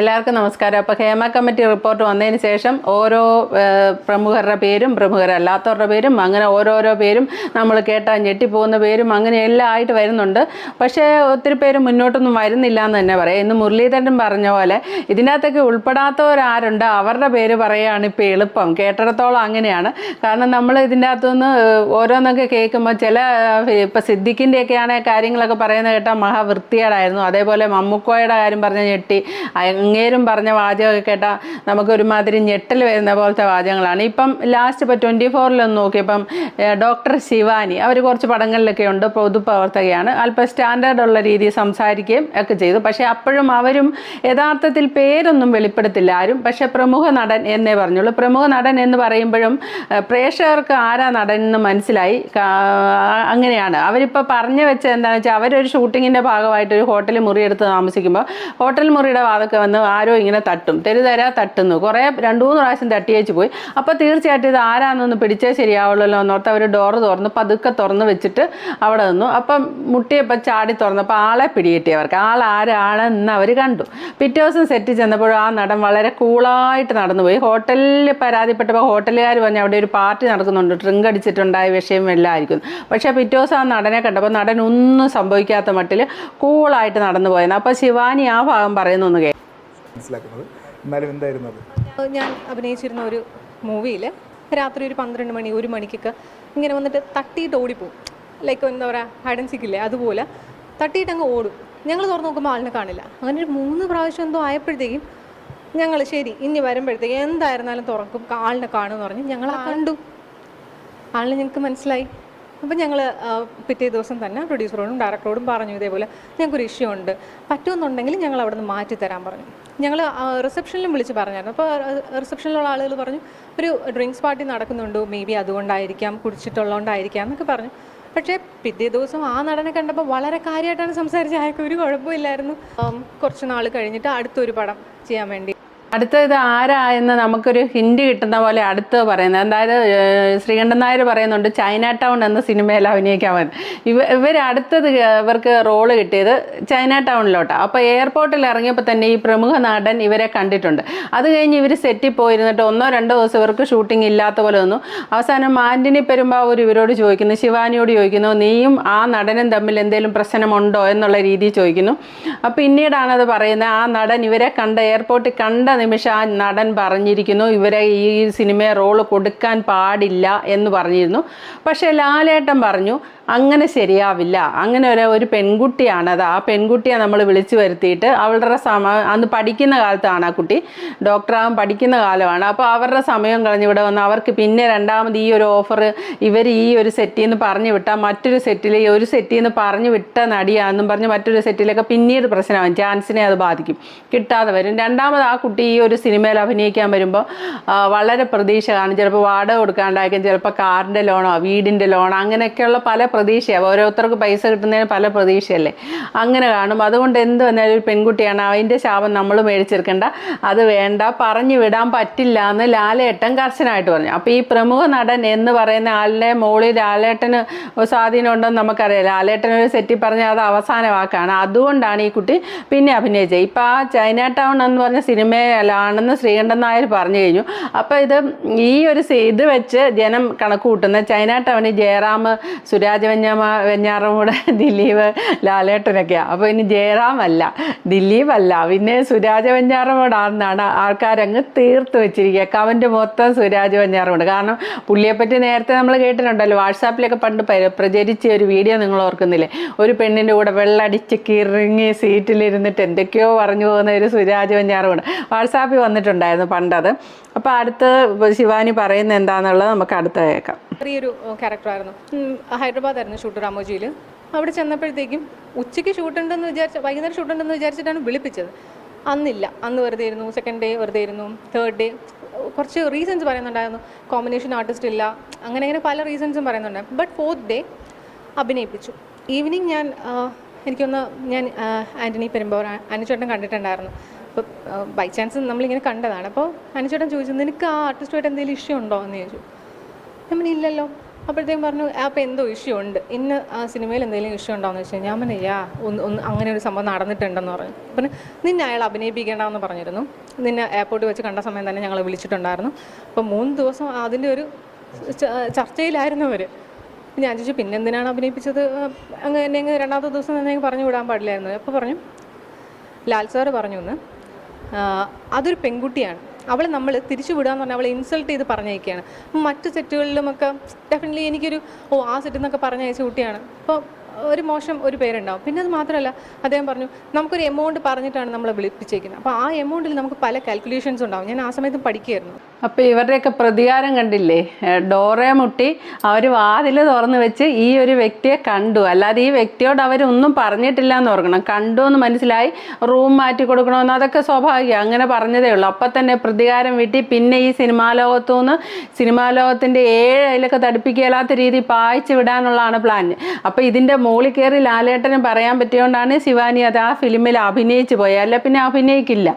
എല്ലാവർക്കും നമസ്കാരം. അപ്പോൾ ഹേമ കമ്മിറ്റി റിപ്പോർട്ട് വന്നതിന് ശേഷം ഓരോ പ്രമുഖരുടെ പേരും പ്രമുഖരല്ലാത്തവരുടെ പേരും അങ്ങനെ ഓരോരോ പേരും നമ്മൾ കേട്ടാൽ ഞെട്ടിപ്പോകുന്ന പേരും അങ്ങനെ എല്ലാം ആയിട്ട് വരുന്നുണ്ട്. പക്ഷേ ഒത്തിരി പേര് മുന്നോട്ടൊന്നും വരുന്നില്ല എന്ന് തന്നെ പറയാം. ഇന്ന് മുരളീധരൻ പറഞ്ഞ പോലെ ഇതിനകത്തൊക്കെ ഉൾപ്പെടാത്തവരാരുണ്ട്. അവരുടെ പേര് പറയുകയാണ് ഇപ്പോൾ എളുപ്പം. കേട്ടിടത്തോളം അങ്ങനെയാണ്. കാരണം നമ്മൾ ഇതിന്റെ അകത്തുനിന്ന് ഓരോന്നൊക്കെ കേൾക്കുമ്പോൾ ചില ഇപ്പോൾ സിദ്ദിഖിന്റെയൊക്കെയാണ് കാര്യങ്ങളൊക്കെ പറയുന്നത് കേട്ടാൽ മഹാവൃത്തികേടായിരുന്നു. അതേപോലെ മമ്മുക്കോയുടെ കാര്യം പറഞ്ഞ ഞെട്ടി. അങ്ങേരും പറഞ്ഞ വാചകമൊക്കെ കേട്ടാൽ നമുക്ക് ഒരുമാതിരി ഞെട്ടൽ വരുന്ന പോലത്തെ വാചകങ്ങളാണ്. ഇപ്പം ലാസ്റ്റ് ഇപ്പോൾ ട്വന്റി ഫോറിലൊന്ന് നോക്കിയപ്പം ഡോക്ടർ ശിവാനി അവർ കുറച്ച് പടങ്ങളിലൊക്കെ ഉണ്ട് പൊതുപ്രവർത്തകയാണ്. അല്പം സ്റ്റാൻഡേർഡ് ഉള്ള രീതിയിൽ സംസാരിക്കുകയും ഒക്കെ ചെയ്തു. പക്ഷേ അപ്പോഴും അവരും യഥാർത്ഥത്തിൽ പേരൊന്നും വെളിപ്പെടുത്തില്ല ആരും. പക്ഷേ പ്രമുഖ നടൻ എന്നേ പറഞ്ഞുള്ളൂ. പ്രമുഖ നടൻ എന്ന് പറയുമ്പോഴും പ്രേക്ഷകർക്ക് ആരാ നടൻ എന്ന് മനസ്സിലായി. അങ്ങനെയാണ്. അവരിപ്പോൾ പറഞ്ഞു വെച്ച എന്താണെന്ന് വെച്ചാൽ അവരൊരു ഷൂട്ടിങ്ങിന്റെ ഭാഗമായിട്ട് ഒരു ഹോട്ടൽ മുറിയെടുത്ത് താമസിക്കുമ്പോൾ ഹോട്ടൽ മുറിയുടെ വാതൊക്കെ വന്ന് ആരോ ഇങ്ങനെ തട്ടും. തെരുതര തട്ടുന്നു. കുറേ രണ്ട് മൂന്ന് പ്രാവശ്യം തട്ടിയേച്ച് പോയി. അപ്പോൾ തീർച്ചയായിട്ടും ഇത് ആരാന്നൊന്ന് പിടിച്ചേ ശരിയാവുള്ളല്ലോ എന്നോർത്ത് അവർ ഡോറ് തുറന്ന് പതുക്കെ തുറന്ന് വെച്ചിട്ട് അവിടെ നിന്നു. അപ്പം മുട്ടിയപ്പോൾ ചാടി തുറന്നപ്പോൾ ആളെ പിടികിട്ടി അവർക്ക്. ആൾ ആരാണെന്ന് അവർ കണ്ടു. പിറ്റേ ദിവസം സെറ്റ് ചെന്നപ്പോഴും ആ നടൻ വളരെ കൂളായിട്ട് നടന്നുപോയി. ഹോട്ടലിൽ പരാതിപ്പെട്ടപ്പോൾ ഹോട്ടലുകാർ പറഞ്ഞു അവിടെ ഒരു പാർട്ടി നടക്കുന്നുണ്ട്. ഡ്രിങ്ക് അടിച്ചിട്ടുണ്ടായ വിഷയം എല്ലാം ആയിരിക്കും. പക്ഷേ പിറ്റേ ദിവസം ആ നടനെ കണ്ടപ്പോൾ നടൻ ഒന്നും സംഭവിക്കാത്ത മട്ടിൽ കൂളായിട്ട് നടന്നു പോയെന്ന് അപ്പോൾ ശിവാനി ആ ഭാഗം പറയുന്നു ഒന്ന് മനസ്സിലാക്കുന്നത്. എന്നാലും എന്തായിരുന്നു അത്? ഞാൻ അഭിനയിച്ചിരുന്ന ഒരു മൂവിയിൽ രാത്രി ഒരു പന്ത്രണ്ട് മണി ഒരു മണിക്കൊക്കെ ഇങ്ങനെ വന്നിട്ട് തട്ടിയിട്ട് ഓടിപ്പോവും. ലൈക്ക് എന്താ പറയുക ഹൈഡൻ സിക്കില്ലേ അതുപോലെ തട്ടിയിട്ട് അങ്ങ് ഓടും. ഞങ്ങൾ തുറന്ന് നോക്കുമ്പോൾ ആളിനെ കാണില്ല. അങ്ങനെ ഒരു മൂന്ന് പ്രാവശ്യം എന്തോ ആയപ്പോഴത്തേക്കും ഞങ്ങൾ ശരി ഇനി വരുമ്പോഴത്തേക്കും എന്തായിരുന്നാലും തുറക്കും. ആളിനെ കാണുമെന്ന് പറഞ്ഞ് ഞങ്ങൾ കണ്ടു. ആളിനെ ഞങ്ങൾക്ക് മനസ്സിലായി. അപ്പം ഞങ്ങൾ പിറ്റേ ദിവസം തന്നെ പ്രൊഡ്യൂസറോടും ഡയറക്ടറോടും പറഞ്ഞു ഇതേപോലെ ഞങ്ങൾക്കൊരു ഇഷ്യൂ ഉണ്ട്. പറ്റുമെന്നുണ്ടെങ്കിൽ ഞങ്ങൾ അവിടെ നിന്ന് മാറ്റി തരാൻ പറഞ്ഞു. ഞങ്ങൾ റിസപ്ഷനിലും വിളിച്ച് പറഞ്ഞായിരുന്നു. അപ്പോൾ റിസപ്ഷനിലുള്ള ആളുകൾ പറഞ്ഞു ഒരു ഡ്രിങ്ക്സ് പാർട്ടി നടക്കുന്നുണ്ട്. മേ ബി അതുകൊണ്ടായിരിക്കാം കുടിച്ചിട്ടുള്ളതുകൊണ്ടായിരിക്കാം എന്നൊക്കെ പറഞ്ഞു. പക്ഷേ പിറ്റേ ദിവസം ആ നടനെ കണ്ടപ്പോൾ വളരെ കാര്യമായിട്ടാണ് സംസാരിച്ചത്. അയാൾക്ക് ഒരു കുഴപ്പമില്ലായിരുന്നു. കുറച്ച് നാൾ കഴിഞ്ഞിട്ട് അടുത്തൊരു പടം ചെയ്യാൻ വേണ്ടി അടുത്ത ഇത് ആരാ എന്ന് നമുക്കൊരു ഹിന്റ് കിട്ടുന്ന പോലെ അടുത്ത് പറയുന്നത്. ഏഹ്, ശ്രീകണ്ഠൻ നായർ പറയുന്നുണ്ട് ചൈന ടൗൺ എന്ന സിനിമയിൽ അഭിനയിക്കാൻ ഇവ ഇവർ അടുത്തത് ഇവർക്ക് റോൾ കിട്ടിയത് ചൈന ടൗണിലോട്ടാണ് അപ്പോൾ എയർപോർട്ടിൽ ഇറങ്ങിയപ്പോൾ തന്നെ ഈ പ്രമുഖ നടൻ ഇവരെ കണ്ടിട്ടുണ്ട്. അത് കഴിഞ്ഞ് ഇവർ സെറ്റിൽ പോയിരുന്നിട്ട് ഒന്നോ രണ്ടോ ദിവസം ഇവർക്ക് ഷൂട്ടിംഗ് ഇല്ലാത്ത പോലെ വന്നു. അവസാനം ആന്റണി പെരുമ്പാവൂർ ഇവരോട് ചോദിക്കുന്നു ശിവാനിയോട് ചോദിക്കുന്നു നീയും ആ നടനും തമ്മിൽ എന്തെങ്കിലും പ്രശ്നമുണ്ടോ? എന്നുള്ള രീതിയിൽ ചോദിക്കുന്നു. അപ്പോൾ പിന്നീടാണ് അത് പറയുന്നത് ആ നടൻ ഇവരെ കണ്ട എയർപോർട്ടിൽ കണ്ട നിമിഷം ആ നടൻ പറഞ്ഞിരിക്കുന്നു ഇവരെ ഈ സിനിമയെ റോൾ കൊടുക്കാൻ പാടില്ല എന്ന് പറഞ്ഞിരുന്നു. പക്ഷേ ലാലേട്ടൻ പറഞ്ഞു അങ്ങനെ ശരിയാവില്ല. അങ്ങനെ ഒരു ഒരു പെൺകുട്ടിയാണത് ആ പെൺകുട്ടിയെ നമ്മൾ വിളിച്ചു വരുത്തിയിട്ട് അവളുടെ സമ അന്ന് പഠിക്കുന്ന കാലത്താണ് ആ കുട്ടി. ഡോക്ടറാകാൻ പഠിക്കുന്ന കാലമാണ്. അപ്പോൾ അവരുടെ സമയം കളഞ്ഞ് ഇവിടെ വന്ന് അവർക്ക് പിന്നെ രണ്ടാമത് ഈ ഒരു ഓഫർ ഇവർ ഈ ഒരു സെറ്റിൽ നിന്ന് പറഞ്ഞു വിട്ടാൽ മറ്റൊരു സെറ്റിൽ ഈ ഒരു സെറ്റിൽ നിന്ന് പറഞ്ഞു വിട്ട നടിയാണെന്നും പറഞ്ഞ് മറ്റൊരു സെറ്റിലൊക്കെ പിന്നീട് പ്രശ്നമാകും. ചാൻസിനെ അത് ബാധിക്കും. കിട്ടാതെ വരും. രണ്ടാമത് ആ കുട്ടി ഈ ഒരു സിനിമയിൽ അഭിനയിക്കാൻ വരുമ്പോൾ വളരെ പ്രതീക്ഷ കാണും. ചിലപ്പോൾ വാടക കൊടുക്കാണ്ടായിരിക്കും. ചിലപ്പോൾ കാറിന്റെ ലോണോ വീടിന്റെ ലോണോ അങ്ങനെയൊക്കെയുള്ള പല പ്രതീക്ഷയാണ് ഓരോരുത്തർക്ക് പൈസ കിട്ടുന്നതിന് പല പ്രതീക്ഷയല്ലേ? അങ്ങനെ കാണും. അതുകൊണ്ട് എന്ത് വന്നാലും ഒരു പെൺകുട്ടിയാണ്. അതിന്റെ ശാപം നമ്മൾ മേടിച്ചെടുക്കേണ്ട. അത് വേണ്ട. പറഞ്ഞു വിടാൻ പറ്റില്ല എന്ന് ലാലേട്ടൻ കർശനമായിട്ട് പറഞ്ഞു. അപ്പോൾ ഈ പ്രമുഖ നടൻ എന്ന് പറയുന്ന ആളിനെ മോളിൽ ലാലേട്ടന് സ്വാധീനം ഉണ്ടെന്ന് നമുക്കറിയാം. ലാലേട്ടൻ ഒരു സെറ്റിൽ പറഞ്ഞാൽ അത് അവസാന വാക്കാണ്. അതുകൊണ്ടാണ് ഈ കുട്ടി പിന്നെ അഭിനയിച്ചത്. ഇപ്പം ആ ചൈന ടൗൺ എന്ന് പറഞ്ഞ സിനിമയിലാണെന്ന് ശ്രീകണ്ഠൻ നായർ പറഞ്ഞു കഴിഞ്ഞു. അപ്പോൾ ഇത് ഈ ഒരു ഇത് വെച്ച് ജനം കണക്ക് കൂട്ടുന്ന ചൈന ടൗണിൽ ജയറാം സുരാജ് വെഞ്ഞാമ വെഞ്ഞാറമൂട് ദിലീപ് ലാലേട്ടനൊക്കെയാണ് അപ്പോൾ ഇനി ജയറാം അല്ല ദിലീപ് അല്ല പിന്നെ സുരാജ് വെഞ്ഞാറമൂടാണെന്നാണ് ആൾക്കാരങ്ങ് തീർത്ത് വെച്ചിരിക്കുക. കമന്റ് മൊത്തം സുരാജ് വെഞ്ഞാറമൂട്. കാരണം പുള്ളിയെപ്പറ്റി നേരത്തെ നമ്മൾ കേട്ടിട്ടുണ്ടല്ലോ വാട്സാപ്പിലൊക്കെ പണ്ട് പ്രചരിച്ച ഒരു വീഡിയോ നിങ്ങൾ ഓർക്കുന്നില്ലേ? ഒരു പെണ്ണിന്റെ കൂടെ വെള്ളടിച്ച് കിറങ്ങി സീറ്റിലിരുന്നിട്ട് എന്തൊക്കെയോ പറഞ്ഞു പോകുന്ന ഒരു സുരാജ് വെഞ്ഞാറമൂട്. വാട്സാപ്പിൽ വന്നിട്ടുണ്ടായിരുന്നു പണ്ടത്. അപ്പോൾ അടുത്ത് ശിവാനി പറയുന്നത് എന്താണെന്നുള്ളത് നമുക്ക് അടുത്ത കേൾക്കാം. ചെറിയൊരു ക്യാരക്ടറായിരുന്നു ഹൈദരാബാദ് ആയിരുന്നു. ഷൂട്ട് രാമോജിയിൽ അവിടെ ചെന്നപ്പോഴത്തേക്കും ഉച്ചയ്ക്ക് ഷൂട്ടുണ്ടെന്ന് വിചാരിച്ച വൈകുന്നേരം ഷൂട്ടുണ്ടെന്ന് വിചാരിച്ചിട്ടാണ് വിളിപ്പിച്ചത്. അന്നില്ല. അന്ന് വെറുതെ ഇരുന്നു. സെക്കൻഡ് ഡേ വെറുതെ ഇരുന്നു. തേർഡ് ഡേ കുറച്ച് റീസൺസ് പറയുന്നുണ്ടായിരുന്നു. കോമ്പിനേഷൻ ആർട്ടിസ്റ്റ് ഇല്ല. അങ്ങനെ അങ്ങനെ പല റീസൺസും പറയുന്നുണ്ടായിരുന്നു. ബട്ട് ഫോർത്ത് ഡേ അഭിനയിപ്പിച്ചു. ഈവനിങ് ഞാൻ എനിക്കൊന്ന് ഞാൻ ആന്റണി പെരുമ്പോൾ അനുചേട്ടൻ കണ്ടിട്ടുണ്ടായിരുന്നു. അപ്പോൾ ബൈ ചാൻസ് നമ്മളിങ്ങനെ കണ്ടതാണ്. അപ്പോൾ അനുചേട്ടൻ ചോദിച്ചു നിനക്ക് ആ ആർട്ടിസ്റ്റുമായിട്ട് എന്തെങ്കിലും ഇഷ്യൂ ഉണ്ടോ? എന്ന് ചോദിച്ചു. ഞാൻ ഇല്ലല്ലോ അപ്പോഴത്തേക്കും പറഞ്ഞു അപ്പോൾ എന്തോ ഇഷ്യൂ ഉണ്ട്. ഇന്ന് ആ സിനിമയിൽ എന്തെങ്കിലും ഇഷ്യൂ ഉണ്ടോയെന്ന് വെച്ച് കഴിഞ്ഞാൽ പറഞ്ഞു യാ ഒന്ന് ഒന്ന് അങ്ങനെ ഒരു സംഭവം നടന്നിട്ടുണ്ടെന്ന് പറഞ്ഞു. അപ്പം നിന്നെ അയാൾ അഭിനയിപ്പിക്കേണ്ടെന്ന് പറഞ്ഞിരുന്നു. നിന്നെ എയർപോർട്ടിൽ വെച്ച് കണ്ട സമയം തന്നെ ഞങ്ങൾ വിളിച്ചിട്ടുണ്ടായിരുന്നു. അപ്പോൾ മൂന്ന് ദിവസം അതിന്റെ ഒരു ചർച്ചയിലായിരുന്നു അവർ ഞാൻ ചോദിച്ചു പിന്നെ എന്തിനാണ് അഭിനയിപ്പിച്ചത്? അങ്ങനെ എന്നെ രണ്ടാമത്തെ ദിവസം തന്നെ പറഞ്ഞു വിടാൻ പാടില്ലായിരുന്നു. അപ്പോൾ പറഞ്ഞു ലാൽ സാറ് പറഞ്ഞു ഒന്ന് അതൊരു പെൺകുട്ടിയാണ്. അവളെ നമ്മൾ തിരിച്ചു വിടുക എന്ന് പറഞ്ഞാൽ അവളെ ഇൻസൾട്ട് ചെയ്ത് പറഞ്ഞയക്കുകയാണ്. മറ്റു സെറ്റുകളിലുമൊക്കെ ഡെഫിനറ്റ്ലി എനിക്കൊരു ഓ ആ സെറ്റ് എന്നൊക്കെ പറഞ്ഞ പറഞ്ഞയച്ച കുട്ടിയാണ്. അപ്പോൾ ഒരു മോശം ഒരു പേരുണ്ടാവും. പിന്നെ അത് മാത്രമല്ല അദ്ദേഹം പറഞ്ഞു നമുക്കൊരു എമൗണ്ട് പറഞ്ഞിട്ടാണ് നമ്മളെ വിളിപ്പിച്ചേക്കുന്നത്. അപ്പോൾ ആ എമൗണ്ടിൽ നമുക്ക് പല കാൽക്കുലേഷൻസ് ഉണ്ടാവും. ഞാൻ ആ സമയത്ത് പഠിക്കുകയായിരുന്നു. അപ്പോൾ ഇവരുടെയൊക്കെ പ്രതികാരം കണ്ടില്ലേ? ഡോറെ മുട്ടി അവർ വാതിൽ തുറന്നു വെച്ച് ഈ ഒരു വ്യക്തിയെ കണ്ടു. അല്ലാതെ ഈ വ്യക്തിയോട് അവരൊന്നും പറഞ്ഞിട്ടില്ല എന്ന് ഓർക്കണം. കണ്ടു എന്ന് മനസ്സിലായി റൂം മാറ്റി കൊടുക്കണമെന്ന് അതൊക്കെ സ്വാഭാവികം. അങ്ങനെ പറഞ്ഞതേ ഉള്ളൂ. അപ്പം തന്നെ പ്രതികാരം വീട്ടി. പിന്നെ ഈ സിനിമാ ലോകത്തു നിന്ന് സിനിമാ ലോകത്തിന്റെ ഏഴ് അതിലൊക്കെ തടിപ്പിക്കലാത്ത രീതി പായിച്ചു വിടാനുള്ളതാണ് പ്ലാൻ അപ്പോൾ ഇതിന്റെ മുകളിൽ കയറി ലാലേട്ടന് പറയാൻ പറ്റിയോണ്ടാണ് ശിവാനി അത് ആ ഫിലിമിൽ അഭിനയിച്ച് പോയത് അല്ല പിന്നെ അഭിനയിക്കില്ല.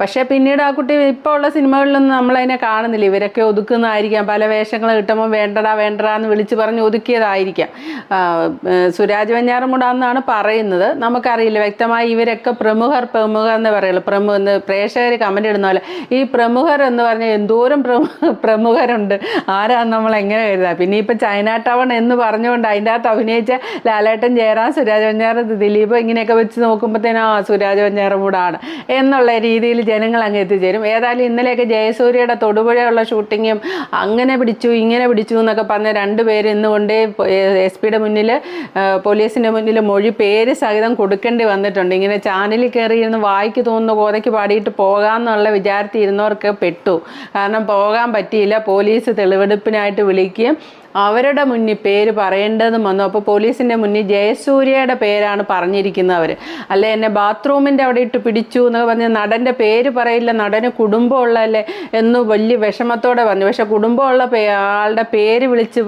പക്ഷേ പിന്നീട് ആ കുട്ടി ഇപ്പോൾ ഉള്ള സിനിമകളിലൊന്നും നമ്മളതിനെ കാണുന്നില്ല. ഇവരൊക്കെ ഒതുക്കുന്നതായിരിക്കാം. പല വേഷങ്ങൾ കിട്ടുമ്പോൾ വേണ്ടടാ വേണ്ടടാ എന്ന് വിളിച്ച് പറഞ്ഞ് ഒതുക്കിയതായിരിക്കാം. സുരാജ് ഏഹ് സുരാജ് വെഞ്ഞാറമുടാന്നാണ് പറയുന്നത്. നമുക്കറിയില്ല വ്യക്തമായി ഇവരൊക്കെ പ്രമുഖർ പ്രമുഖർ എന്ന് പറയുള്ളൂ. പ്രമുഖ എന്ന് പ്രേക്ഷകർ കമന്റ് ഇടുന്ന പോലെ. ഈ പ്രമുഖർ എന്ന് പറഞ്ഞാൽ എന്തോരം പ്രമു പ്രമുഖരുണ്ട്. ആരാന്ന് നമ്മൾ എങ്ങനെ കരുതാ? പിന്നെ ഇപ്പം ചൈന ടവൺ എന്ന് പറഞ്ഞുകൊണ്ട് അതിന്റെ അകത്ത് അഭിനയിച്ച ലാലേട്ടൻ ജയറാം സുരാജ് വെഞ്ഞാറ് ദിലീപ് ഇങ്ങനെയൊക്കെ വെച്ച് നോക്കുമ്പോഴത്തേനും ആ സുരാജ് വെഞ്ഞാറമൂടാണ് എന്നുള്ള രീതിയിൽ ജനങ്ങൾ അങ്ങ് എത്തിച്ചേരും ഏതായാലും ഇന്നലെയൊക്കെ ജയസൂര്യയുടെ തൊടുപുഴയുള്ള ഷൂട്ടിങ്ങും അങ്ങനെ പിടിച്ചു ഇങ്ങനെ പിടിച്ചു എന്നൊക്കെ പറഞ്ഞ രണ്ടുപേര് ഇന്ന് കൊണ്ട് എസ് പിയുടെ മുന്നിൽ പോലീസിന്റെ മുന്നിൽ മൊഴി പേര് സഹിതം കൊടുക്കേണ്ടി വന്നിട്ടുണ്ട്. ഇങ്ങനെ ചാനലിൽ കയറി ഇരുന്ന് വായിക്ക് തോന്നുന്ന കോതയ്ക്ക് പാടിയിട്ട് പോകാമെന്നുള്ള വിചാരത്തിരുന്നവർക്ക് പെട്ടു. കാരണം പോകാൻ പറ്റിയില്ല പോലീസ് തെളിവെടുപ്പിനായിട്ട് വിളിക്കുകയും അവരുടെ മുന്നിൽ പേര് പറയേണ്ടതും വന്നു. അപ്പോൾ പോലീസിന്റെ മുന്നിൽ ജയസൂര്യയുടെ പേരാണ് പറഞ്ഞിരിക്കുന്നത് അവർ അല്ലെ എന്നെ ബാത്റൂമിന്റെ അവിടെ ഇട്ട് പിടിച്ചു എന്ന് പറഞ്ഞ് നടന്റെ പേര് പറയില്ല നടന് കുടുംബമുള്ളതല്ലേ എന്ന് വലിയ വിഷമത്തോടെ പറഞ്ഞു. പക്ഷെ കുടുംബമുള്ള ആളുടെ പേര് വിളിച്ച്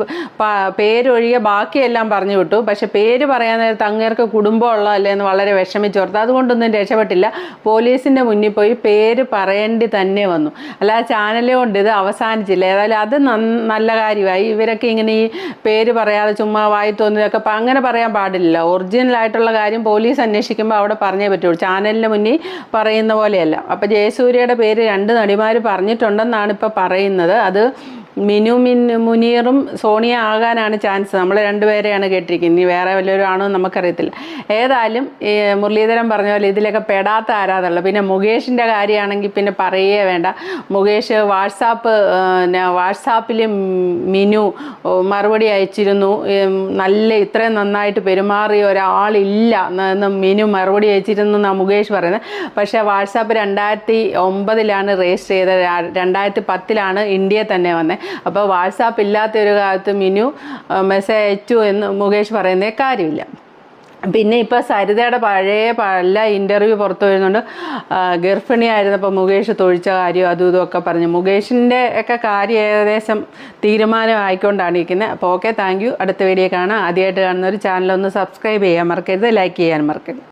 പേരൊഴികെ ബാക്കിയെല്ലാം പറഞ്ഞു വിട്ടു. പക്ഷെ പേര് പറയാൻ നേരത്ത് അങ്ങേർക്ക് കുടുംബമുള്ളതല്ലേ എന്ന് വളരെ വിഷമിച്ചോർത്ത് അതുകൊണ്ടൊന്നും രക്ഷപ്പെട്ടില്ല. പോലീസിന്റെ മുന്നിൽ പോയി പേര് പറയേണ്ടി തന്നെ വന്നു. അല്ല ചാനലേ ചാനലുകൊണ്ട് ഇത് അവസാനിച്ചില്ല. ഏതായാലും അത് നല്ല കാര്യമായി. ഇവരൊക്കെ ഇങ്ങനെ ഈ പേര് പറയാതെ ചുമ്മാ വായി തോന്നിയതൊക്കെ അപ്പം അങ്ങനെ പറയാൻ പാടില്ല. ഒറിജിനലായിട്ടുള്ള കാര്യം പോലീസ് അന്വേഷിക്കുമ്പോൾ അവിടെ പറഞ്ഞേ പറ്റുള്ളൂ. ചാനലിന് മുന്നിൽ പറയുന്ന പോലെയല്ല. അപ്പോൾ ജയസൂര്യയുടെ പേര് രണ്ട് നടിമാർ പറഞ്ഞിട്ടുണ്ടെന്നാണ് ഇപ്പോൾ പറയുന്നത്. അത് മിനു മിൻ മുനീറും സോണിയ ആകാനാണ് ചാൻസ്. നമ്മൾ രണ്ടുപേരെയാണ് കേട്ടിരിക്കുന്നത്. ഇനി വേറെ വല്ലവരാണോ നമുക്കറിയത്തില്ല. ഏതായാലും മുരളീധരൻ പറഞ്ഞ പോലെ ഇതിലൊക്കെ പെടാത്ത ആരാധുള്ളൂ പിന്നെ മുകേഷിന്റെ കാര്യമാണെങ്കിൽ പിന്നെ പറയേ വേണ്ട. മുകേഷ് വാട്സാപ്പ് വാട്സാപ്പിൽ മിനു മറുപടി അയച്ചിരുന്നു. നല്ല ഇത്രയും നന്നായിട്ട് പെരുമാറിയ ഒരാളില്ല എന്ന് മിനു മറുപടി അയച്ചിരുന്നു എന്നാണ് മുകേഷ് പറയുന്നത്. പക്ഷേ വാട്സാപ്പ് രണ്ടായിരത്തി ഒമ്പതിലാണ് രജിസ്റ്റർ ചെയ്തത്. രണ്ടായിരത്തി പത്തിലാണ് ഇന്ത്യയിൽ തന്നെ വന്നത് അപ്പോൾ വാട്സാപ്പ് ഇല്ലാത്ത ഒരു കാലത്ത് മിനു മെസ്സേജ് അയച്ചു എന്ന് മുകേഷ് പറയുന്നേ കാര്യമില്ല. പിന്നെ ഇപ്പോൾ സരിതയുടെ പഴയ പല ഇന്റർവ്യൂ പുറത്തു വരുന്നുണ്ട്. ഗർഭിണിയായിരുന്നപ്പോൾ മുകേഷ് തൊഴിച്ച കാര്യം അതും ഇതുമൊക്കെ പറഞ്ഞു. മുകേഷിന്റെ ഒക്കെ കാര്യം ഏകദേശം തീരുമാനമായിക്കൊണ്ടാണ് ഇരിക്കുന്നത്. അപ്പോൾ ഓക്കെ താങ്ക് യു അടുത്ത വീഡിയോ കാണാം. ആദ്യമായിട്ട് കാണുന്ന ഒരു ചാനൽ ഒന്ന് സബ്സ്ക്രൈബ് ചെയ്യാൻ മറക്കരുത്. ലൈക്ക് ചെയ്യാൻ മറക്കരുത്.